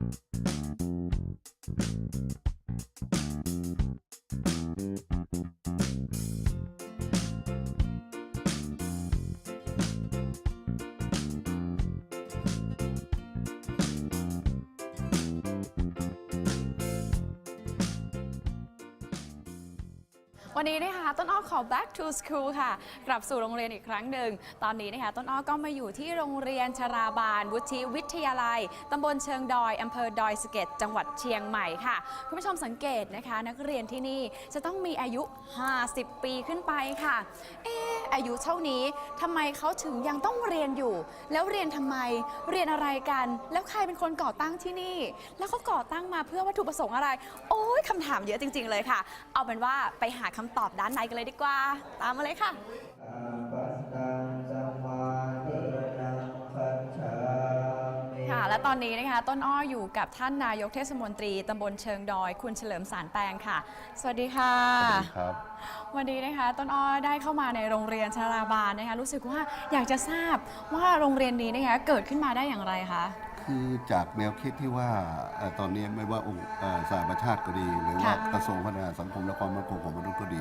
Thank you. วันนี้นะคะต้นอ้อขอ back to school ค่ะ กลับสู่โรงเรียนอีกครั้งหนึ่ง ตอนนี้นะคะต้นอ้อก็มาอยู่ที่โรงเรียนชราบาล วุฒิวิทยาลัยตำบลเชิงดอยอำเภอดอยสะเก็ดจังหวัดเชียงใหม่ค่ะ คุณผู้ชมสังเกตนะคะ นักเรียนที่นี่จะต้องมีอายุ 50 ปีขึ้นไปค่ะเอออายุเท่านี้ทำไมเขาถึงยังต้องเรียนอยู่ แล้วเรียนทำไมเรียนอะไรกัน แล้วใครเป็นคนก่อตั้งที่นี่ แล้วเขาก่อตั้งมาเพื่อวัตถุประสงค์อะไร โอ้ยคำถามเยอะจริง ๆ เลยค่ะ เอาเป็นว่าไปหาคำตอบด้านในกันเลยดีกว่า ตามมาเลยค่ะปัสตังสัมมาเนนังคัจฉามิค่ะ และตอนนี้นะคะ ต้นอ้ออยู่กับท่านนายกเทศมนตรีตำบลเชิงดอย คุณเฉลิมสารแตงค่ะ สวัสดีค่ะครับ วันนี้นะคะ ต้นอ้อได้เข้ามาในโรงเรียนชราบาลนะคะ รู้สึกว่าอยากจะทราบว่าโรงเรียนนี้นะคะเกิดขึ้นมาได้อย่างไรคะ คือจากแนวคิดที่ว่าเอ่อตอนนี้ไม่ว่าองค์เอ่อสหประชาติก็ดี หรือว่าค่ะ กระทรวงพัฒนาสังคมและความมั่นคงของมนุษย์ก็ดี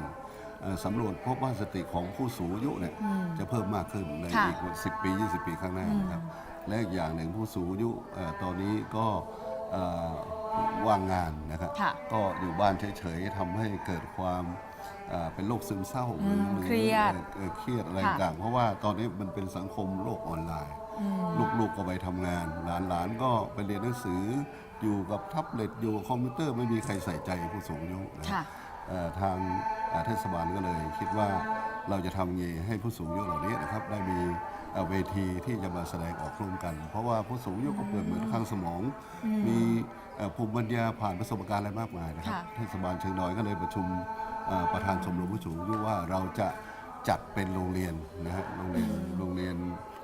เอ่อสำรวจพบว่าสติของผู้สูงอายุเนี่ยอืม จะเพิ่มมากขึ้นในค่ะอีก 10 ปี 20 ปีข้างหน้านะครับ และอีกอย่างหนึ่งผู้สูงอายุเอ่อตอนนี้ก็เอ่อว่างงานนะครับ ค่ะก็อยู่บ้านเฉยๆทำให้เกิดความเอ่อเป็นโรคซึมเศร้าหรือมหรือเครียด เอ่อเครียดอะไรค่ะต่างๆเพราะว่าตอนนี้มันเป็นสังคมโลกออนไลน์อืม ลูกๆก็ไปทำงาน หลานๆก็ไปเรียนหนังสืออยู่กับแท็บเล็ตอยู่กับคอมพิวเตอร์ไม่มีใครใส่ใจผู้สูงอายุนะค่ะ เอ่อทางเอ่อเทศบาลก็เลยคิดว่าเราจะทำยังไงให้ผู้สูงอายุเหล่านี้นะครับได้มีเอ่อเวทีที่จะมาแสดงออกร่วมกัน เพราะว่าผู้สูงอายุก็เปิดเหมือนข้างสมอง มีเอ่อภูมิปัญญาผ่านประสบการณ์อะไรมากมายนะครับ ค่ะ เทศบาลเชียงดอยก็เลยประชุมเอ่อประธานชมรมผู้สูงอายุว่าเราจะจัดเป็นโรงเรียนนะฮะโรงเรียนโรงเรียน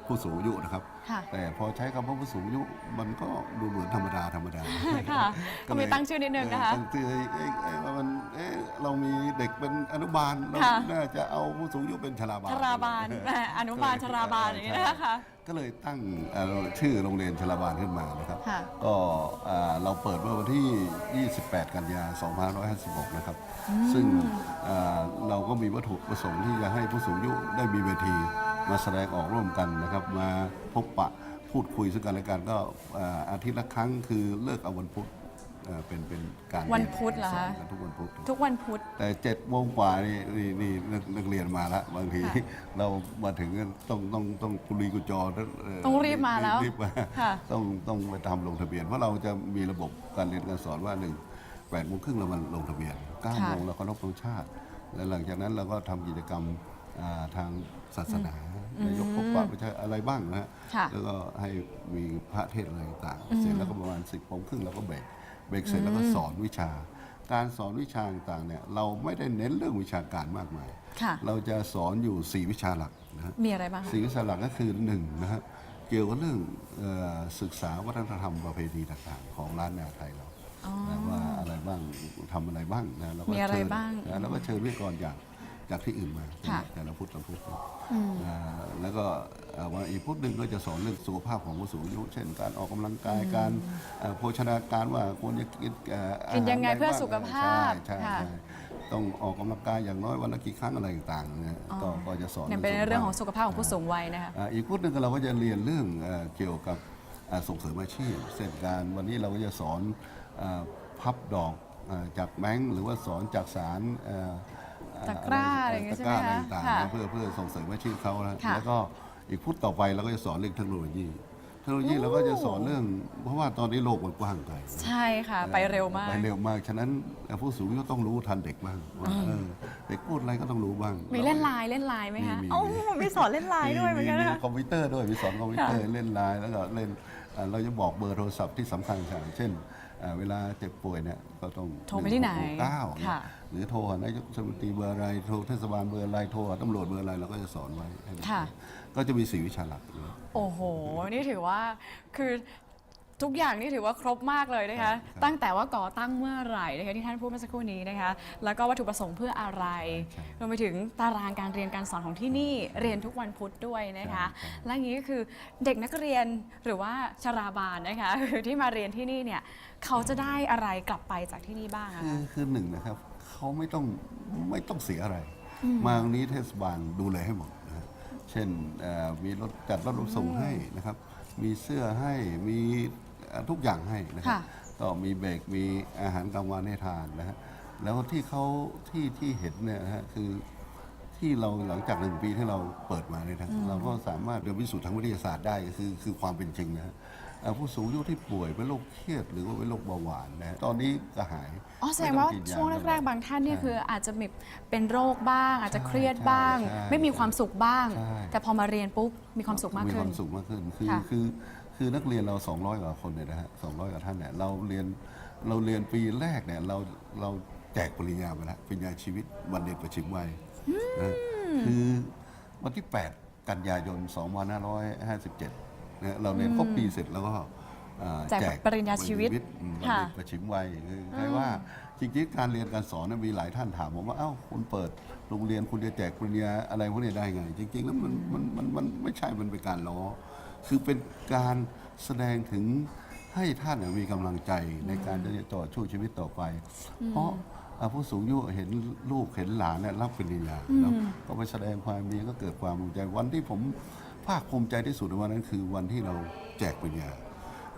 ผู้สูงอายุนะครับ ค่ะ แต่พอใช้คำว่าผู้สูงอายุมันก็ดูเหมือนธรรมดาธรรมดาค่ะก็มีตั้งชื่อนิดนึงนะคะ เออตั้งชื่อเอ้ยเอ้ยว่ามันเอ๊ะเรามีเด็กเป็นอนุบาลเราค่ะ น่าจะเอาผู้สูงอายุเป็นชราบาลชราบาลแหมอนุบาลชราบาลอย่างนี้นะคะ ก็เลยตั้งเอ่อชื่อโรงเรียนชราบาลขึ้นมานะครับ ค่ะ ก็เอ่อเราเปิดเมื่อวันที่ 28 กันยา 2556 นะครับ ซึ่งเอ่อเราก็มีวัตถุประสงค์ที่จะให้ผู้สูงอายุได้มีเวที มาแสดงออกร่วมกันนะครับ มาพบปะพูดคุยซึ่งกันและกันก็เอ่ออาทิตย์ละครั้งคือเลิกเอาวันพุธเอ่อเป็นเป็นการวันพุธเหรอสอคะนกันทุกวันพุธทุกวันพุธแต่เจ็ดโมงกว่านี่นี่นี่นักนักเรียนมาแล้วบางทีค่ะเรามาถึงก็ต้องต้องต้องกุลีกุจอเต้องรีบมาแล้วรีบมาค่ะต้องต้องไปทำลงทะเบียน เพราะเราจะมีระบบการเรียนการสอนว่าหนึ่งแปดโมงครึ่งเรามาลงทะเบียนเก้าค่ะโมงเราเคารพธงชาติ และหลังจากนั้นเราก็ทำกิจกรรมอ่าทาง ศาสนาอืมนายกพบปะไม่ใช่อะไรบ้างนะฮะค่ะแล้วก็ให้มีพระเทศน์อะไรต่างๆเสร็จแล้วก็ประมาณสิบโมงครึ่งเราก็เบรกเบรกเสร็จแล้วก็สอนวิชา การสอนวิชาต่างๆเนี่ยเราไม่ได้เน้นเรื่องวิชาการมากมาย ค่ะ เราจะสอนอยู่ 4 วิชาหลักนะฮะมีอะไรบ้างคะสี่วิชาหลักก็คือหนึ่งนะฮะเกี่ยวกับเรื่องเอ่อศึกษาวัฒนธรรมประเพณีต่างๆ ของล้านนาไทยเรา อ๋อ นะว่าอะไรบ้างทำอะไรบ้างนะแล้วก็มีอะไรเชิญบ้าง นะแล้วก็เชิญวิทยากรจาก จากที่อื่นมาค่ะ แต่ละพุทธละพุทธอืม อ่าแล้วก็เอ่อวันอีกพุทธหนึ่งก็จะสอนเรื่องสุขภาพของผู้สูงอายุเช่นการออกกำลังกายการเอ่อโภชนาการว่าควรจะกินเอ่ออาหารกินยังไงะรเพื่อบ้างสุขภาพใช่ใช่ค่ะ ใช่ต้องออกกำลังกายอย่างน้อยวันละกี่ครั้งอะไรต่างๆนะก็ก็จะสอน เนี่ยเป็นเรื่องของสุขภาพของผู้สูงวัยนะคะ อ่าอีกพุทธหนึ่งเราก็จะเรียนเรื่องเอ่อเกี่ยวกับอ่าส่งเสริมอาชีพเช่นการวันนี้เราก็จะสอนอ่าพับดอกอ่าจากแบงค์หรือว่าสอนจากสารเอ่อ ตะกร้าอะไรอย่างเงี้ยตะกร้าใช่ไหมอะไรคะต่างๆค่ะนะเพื่อเพื่อส่งเสริมอาชีพเขานะค่ะแล้วก็อีกพุทธต่อไปเราก็จะสอนเรื่องเทคโนโลยี เทคโนโลยีเราก็จะสอนเรื่อง เพราะว่าตอนนี้โลกมันกว้างไกลใช่ค่ะ ไปเร็วมาก ไปเร็วมาก ฉะนั้นผู้สูงอายุต้องรู้ทันเด็กบ้างว่าเออเด็กพูดอะไรก็ต้องรู้บ้าง มีเล่นไลน์เล่นไลน์ไหมคะมีมี โอ้มีสอนเล่นไลน์ด้วยเหมือนกันมีนะคะ คอมพิวเตอร์ด้วยมีสอนคอมพิวเตอร์เล่นไลน์แล้วก็เล่นอ่าเราจะบอกเบอร์โทรศัพท์ที่สำคัญอย่างเช่นอ่าเวลาเจ็บป่วยเนี่ยก็ต้องโทรไปที่ไหนเก้าค่ะ หรือโทรหานายกเทศมนตรีเบอร์อะไรโทรเทศบาลเบอร์อะไรโทรหาตำรวจเบอร์อะไรเราก็จะสอนไว้ให้เด็กค่ะ ก็จะมีสี่วิชาหลักเลยโอ้โห นี่ถือว่าคือทุกอย่างนี่ถือว่าครบมากเลยนะคะครับตั้งแต่ว่าก่อตั้งเมื่อไหร่นะคะที่ท่านพูดเมื่อสักครู่นี้นะคะ แล้วก็วัตถุประสงค์เพื่ออะไรใช่รวมไปถึงตารางการเรียนการสอนของที่นี่เรียนทุกวันพุธด้วยนะคะ ใช่ครับ และอย่างนี้ก็คือเด็กนักเรียนหรือว่าชราบาลนะคะ ที่มาเรียนที่นี่เนี่ยเขาจะได้อะไรกลับไปจากที่นี่บ้างอะคือคะ คือหนึ่งนะครับ เขาไม่ต้องไม่ต้องเสียอะไร มาตรงนี้เทศบาลดูแลให้หมดนะฮะเช่นเอ่อมีรถจัดรถรับส่งให้นะครับ มีเสื้อให้มีเอ่อทุกอย่างให้นะครับ ค่ะ ก็มีเบรกมีอาหารกลางวันให้ทานนะฮะแล้วที่เขาที่ที่เห็นเนี่ยนะฮะคือที่เราหลังจากหนึ่งปีที่เราเปิดมาเนี่ยนะเราก็สามารถเรียนพิสูจน์ทางวิทยาศาสตร์ได้คือคือความเป็นจริงนะฮะเอ่อ ผู้สูงอายุที่ป่วยเป็นโรคเครียดหรือว่าเป็นโรคเบาหวานนะฮะตอนนี้ก็หายอ๋อแสดงไม่ต้ว่ากินยช่วงแรก ๆ บางท่านเนี่ยใช่คืออาจจะมีเป็นโรคบ้าง อาจจะเครียดบ้างใช่ไม่มีความสุขบ้างใช่แต่พอมาเรียนปุ๊บมีความสุขมากมีขึ้คนวามสุขมากขึ้นคือค่ะ คือคือนักเรียนเรา 200 กว่าคนเนี่ยนะฮะ200 กว่าท่านเนี่ยเราเรียนเราเรียนปีแรกเนี่ยเราเราแจกปริญญาไปแล้วปริญญาชีวิตวันเด็กประชิมวัยนะคือวันที่ 8 กันยายน 2557 นะเราเรียนครบปีเสร็จแล้วก็อ่าแจกปริญญาชีวิตอืมวันค่ะเด็กประชิมวัยคือใครว่าจริงๆการเรียนการสอนเนยมีหลายท่านถามผมว่าเอ้าคุณเปิดโรงเรียนคุณจะแจกปริญญาอะไรพวกนี้ได้ไง จริง ๆ แล้วมันมันมันมันไม่ใช่มันเป็นการล้อ คือเป็นการแสดงถึงให้ท่านเนี่ยมีกำลังใจในการจะต่อช่วยชีวิตต่อไป เพราะอ่าผู้สูงอายุเห็นลูกเห็นหลานเนี่ยรับปริญญาเนาะก็ไปแสดงความดีก็เกิดความภูมิใจวันที่ผม ภาคภูมิใจที่สุดในวันนั้นคือวันที่เราแจกปริญญา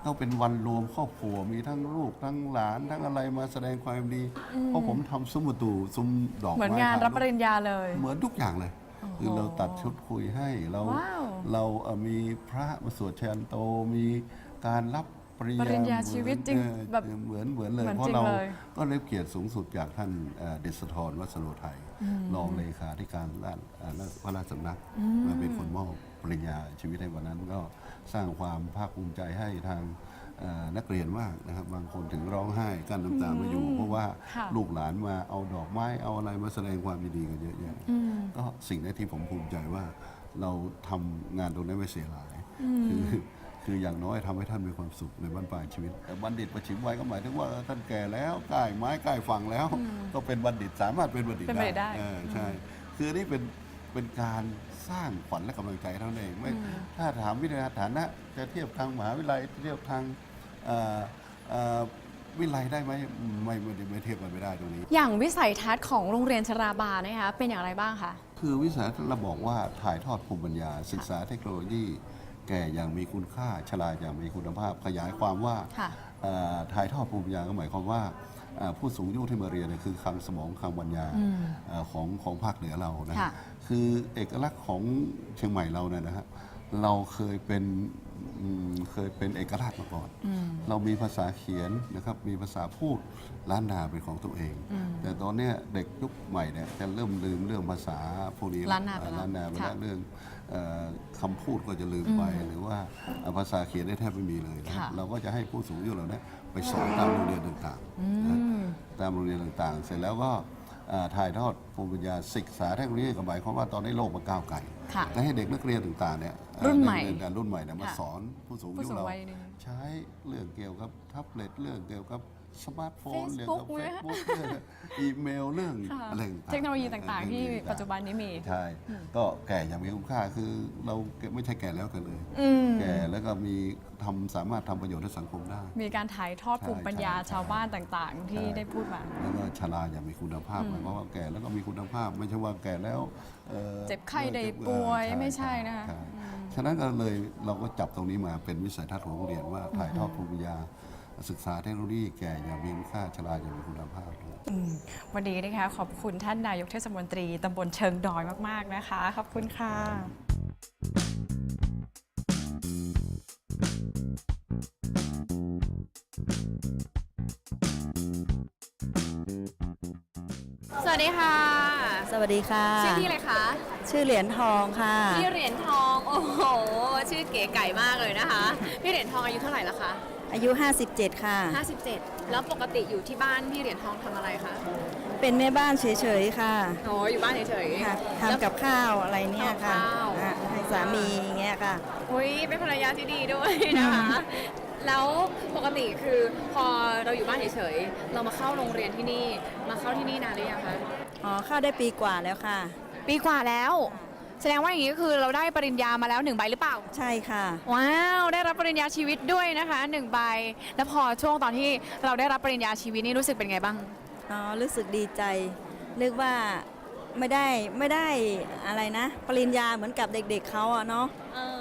ก็เป็นวันรวมครอบครัวมีทั้งลูกทั้งหลานทั้งอะไรมาแสดงความดี เพราะผมทำซุ้มประตูซุ้มดอกเหมือนไม้งานถ่ยรับปริญญาเลย เหมือนทุกอย่างเลย คือเราตัดชุดคุยให้เราว้าวเราเอ่อมีพระมาสวดเชญโตมีการรับปริญปริญาญญาชีวิตจริงเออแบบเหมือนเหมือนเลย เหมือนเพราะจริงเราเลยก็ได้เกียรติสูงสุดจากท่านเอ่อเดชธรวัสโรไทยรองเลขาธิการราชเอ่อพระราชสำนักมาเป็นคนมอบ ปริญญาชีวิตในวันนั้น ก็สร้างความภาคภูมิใจให้ทางเอ่อนักเรียนมากนะครับ บางคนถึงร้องไห้กั้นน้ำตาไม่อยู่ เพราะว่าค่ะลูกหลานมาเอาดอกไม้เอาอะไรมาแสดงความยินดีกันเยอะแยะก็สิ่งนี้ที่ผมภูมิใจว่าเราทำงานตรงนี้ไม่เสียหายคือคืออย่างน้อยทำให้ท่านมีความสุขในบ้านปลายชีวิตแต่บัณฑิตประชิมวัยก็หมายถึงว่าท่านแก่แล้วใกล้ไม้ใกล้ฝั่งแล้ว ก็เป็นบัณฑิตสามารถเป็นบัณฑิตเป็นบัณฑิตได้เออใช่ คือนี่เป็น เป็นการสร้างขวัญและกำลังใจเท่านั้นเองไม่ถ้าถามวิทยาฐานะจะเทียบทางมหาวิทยาลัยเทียบทางเอ่อเอ่อวิทยาลัยได้ไหมไม่ไม่ไม่เทียบกันไม่ได้ตรงนี้ อย่างวิสัยทัศน์ของโรงเรียนชราบาลนะคะเป็นอย่างไรบ้างคะ คือวิสาหเราบอกว่าถ่ายทอดภูมิปัญญา ศึกษาเทคโนโลยี แก่อย่างมีคุณค่าชราอย่างมีคุณภาพ ขยายความว่าค่ะ เอ่อถ่ายทอดภูมิปัญญาก็หมายความว่าเอ่อ ผู้สูงอายุที่มาเรียนเนี่ยคือคลังสมองคลังปัญญาเอ่อของของภาคเหนือเรานะ ค่ะ คือเอกลักษณ์ของเชียงใหม่เราเนี่ยนะฮะเราเคยเป็น อืมเคยเป็นเอกราชมาก่อนเรามีภาษาเขียนนะครับ มีภาษาพูดล้านนาเป็นของตัวเองแต่ตอนเนี้ยเด็กยุคใหม่เนี่ยจะเริ่มลืมเรื่องภาษาพวกนี้ล้านนาไปแล้วล้านนาไปค่ะแล้วเรื่องเอ่อคำพูดก็จะลืมไป หรือว่าเอ่อภาษาเขียนได้แทบไม่มีเลยนะค่ะ เราก็จะให้ผู้สูงอายุเราเนี่ยไปสอนตามโรงเรียนต่างๆนะ ตามโรงเรียนต่างๆ เสร็จแล้วก็เอ่อ ถ่ายทอดภูมิปัญญาศึกษาเทคโนโลยีก็หมายความว่าตอนนี้โลกมันก้าวไกลค่ะและให้เด็กนักเรียนต่างๆเนี่ยเอ่อรุ่นใหม่เรียนรุ่นใหม่เนี่ยมาค่ะสอนผู้สูงอาผู้ยุสูงเราวัยหนึ่งใช้เรื่องเกี่ยวกับแท็บเล็ตเรื่องเกี่ยวกับ สมาร์ทโฟนเรื่อง Facebook กับไหมเฟซคะบุ๊กเรื่องอีเมลเรื่องค่ะอะไรต่างๆเทคโนโลยีต่างๆ ที่เรื่องต่างๆปัจจุบันนี้มี ใช่ ก็แก่อย่างมีคุณค่าคือเราไม่ใช่แก่แล้วกันเลย อืม แก่แล้วก็มีทำสามารถทำประโยชน์ให้สังคมได้ มีการถ่ายทอดใช่ภูมิปัญญาใช่ ชาวบ้านต่างๆ ที่ใช่ได้พูดมา แล้วก็ชราอย่างมีคุณภาพหมายความว่าแก่แล้วก็มีคุณภาพ ไม่ใช่ว่าแก่แล้วอ่อเจ็บไข้ได้เจ็บป่วยเออไม่ใช่นะคะใช่ฉะนั้นก็เลยเราก็จับตรงนี้มาเป็นวิสัยทัศน์ของโรงเรียนว่าถ่ายทอดภูมิปัญญา ศึกษาเทคโนโลยีแก่อย่างมีคุณค่าชราอย่างมีคุณภาพ อืมวันนี้นะคะขอบคุณท่านนายกเทศมนตรีตำบลเชิงดอยมากๆนะคะ ขอบคุณค่ะสวัสดีค่ะสวัสดีค่ะชื่อพี่เลยคะชื่อเหรียญทองค่ะพี่เหรียญทองโอ้โห ชื่อเก๋ไก่มากเลยนะคะ พี่เหรียญทองอายุเท่าไหร่แล้วคะ อายุ 57 ค่ะ 57 แล้วปกติอยู่ที่บ้านพี่เหรียญทองทำอะไรคะเป็นแม่บ้านเฉยๆค่ะโอ้อยู่บ้านเฉยๆค่ะแล้ว ทำกับข้าวอะไรเนี่ยค่ะทำกับข้าว อะให้สามีอย่างเงี้ยค่ะ อุ้ยเป็นภรรยาที่ดีด้วยนะคะ แล้วปกติคือพอเราอยู่บ้านเฉยๆ เรามาเข้าโรงเรียนที่นี่ มาเข้าที่นี่นานหรือยังคะ อ๋อเข้าได้ปีกว่าแล้วค่ะ ปีกว่าแล้ว แสดงว่าอย่างนี้ก็คือเราได้ปริญญามาแล้วหนึ่งใบหรือเปล่า ใช่ค่ะ ว้าวได้รับปริญญาชีวิตด้วยนะคะหนึ่งใบ แล้วพอช่วงตอนที่เราได้รับปริญญาชีวิตนี่รู้สึกเป็นไงบ้าง อ๋อ รู้สึกดีใจ นึกว่าไม่ได้ไม่ได้อะไรนะ ปริญญาเหมือนกับเด็กๆเขาอะเนาะ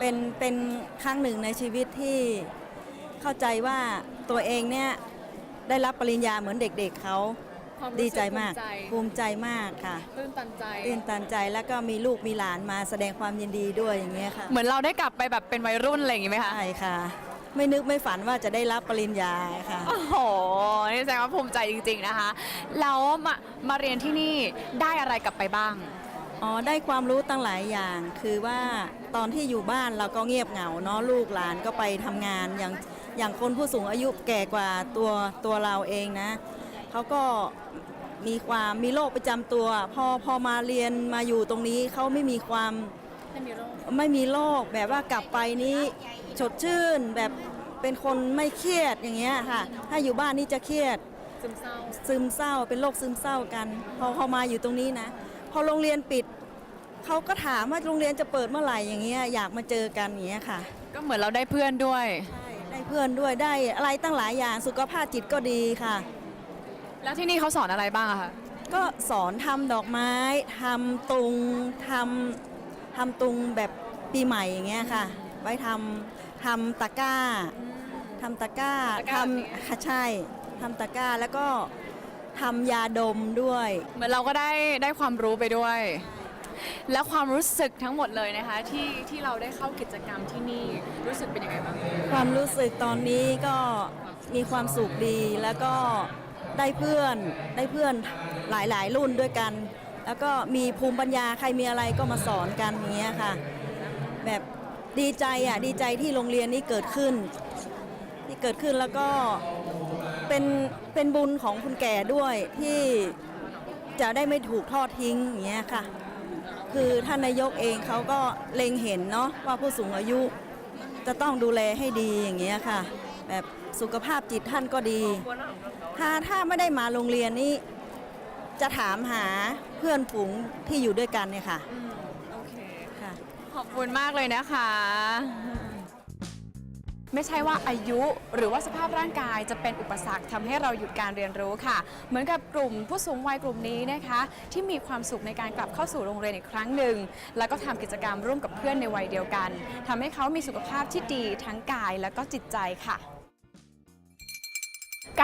เป็นเป็นครั้งหนึ่งในชีวิตที่เข้าใจว่าตัวเองเนี่ยได้รับปริญญาเหมือนเด็กๆเขา ความรู้สึกดีใจมากภูมิใจภูมิใจมากค่ะตื้นตันใจ ตื่นตันใจแล้วก็มีลูกมีหลานมาแสดงความยินดีด้วยอย่างเงี้ยค่ะเหมือนเราได้กลับไปแบบเป็นวัยรุ่นอะไรอย่างงี้ไหมคะ ใช่ค่ะ ไม่นึกไม่ฝันว่าจะได้รับปริญญาค่ะ โอ้โห นี่แสดงว่าภูมิใจจริง ๆ นะคะ แล้วมามาเรียนที่นี่ได้อะไรกลับไปบ้าง อ๋อได้ความรู้ตั้งหลายอย่างคือว่าตอนที่อยู่บ้านเราก็เงียบเหงาเนาะลูกหลานก็ไปทำงานอย่างอย่างคนผู้สูงอายุแก่กว่าตัวตัวเราเองนะ เขาก็มีความมีโรคประจำตัว พอพอมาเรียนมาอยู่ตรงนี้เขาไม่มีความไม่มีโรคไม่มีโรคแบบว่ากลับไปนี้สดชื่นแบบเป็นคนไม่เครียดอย่างเงี้ยค่ะ ถ้าอยู่บ้านนี่จะเครียดซึมเศร้าซึมเศร้าเป็นโรคซึมเศร้ากัน พอพอมาอยู่ตรงนี้นะ พอโรงเรียนปิดเขาก็ถามว่าโรงเรียนจะเปิดเมื่อไหร่อย่างเงี้ยอยากมาเจอกันอย่างเงี้ยค่ะ ก็เหมือนเราได้เพื่อนด้วย ใช่ ได้เพื่อนด้วยได้อะไรตั้งหลายอย่างสุขภาพจิตก็ดีค่ะ แล้วที่นี่เขาสอนอะไรบ้างอะคะ ก็สอนทำดอกไม้ทำตุงทำทำตุงแบบปีใหม่อย่างเงี้ยค่ะ ไว้ทำทำตะกร้าทำตะกร้าตะกร้าทแบบนี้ำค่ะใช่ทำตะกร้าแล้วก็ทำยาดมด้วย เหมือนเราก็ได้ได้ความรู้ไปด้วย แล้วความรู้สึกทั้งหมดเลยนะคะที่ที่เราได้เข้ากิจกรรมที่นี่รู้สึกเป็นยังไงบ้าง ความรู้สึกตอนนี้ก็มีความสุขดีแล้วก็ ได้เพื่อนได้เพื่อนหลายๆ รุ่นด้วยกัน แล้วก็มีภูมิปัญญาใครมีอะไรก็มาสอนกันอย่างเงี้ยค่ะ แบบดีใจอะดีใจที่โรงเรียนนี้เกิดขึ้น ที่เกิดขึ้นแล้วก็เป็นเป็นบุญของคุณแก่ด้วยที่จะได้ไม่ถูกทอดทิ้งอย่างเงี้ยค่ะ คือท่านนายกเองเขาก็เล็งเห็นเนาะว่าผู้สูงอายุจะต้องดูแลให้ดีอย่างเงี้ยค่ะ แบบสุขภาพจิตท่านก็ดี ถ้าถ้าไม่ได้มาโรงเรียนนี้จะถามหาเพื่อนฝูงที่อยู่ด้วยกันเนี่ยค่ะโอเค ค่ะ ขอบคุณมากเลยนะคะ ไม่ใช่ว่าอายุหรือว่าสภาพร่างกายจะเป็นอุปสรรคทำให้เราหยุดการเรียนรู้ค่ะ เหมือนกับกลุ่มผู้สูงวัยกลุ่มนี้นะคะ ที่มีความสุขในการกลับเข้าสู่โรงเรียนอีกครั้งหนึ่ง แล้วก็ทำกิจกรรมร่วมกับเพื่อนในวัยเดียวกันทำให้เขามีสุขภาพที่ดีทั้งกายและก็จิตใจค่ะ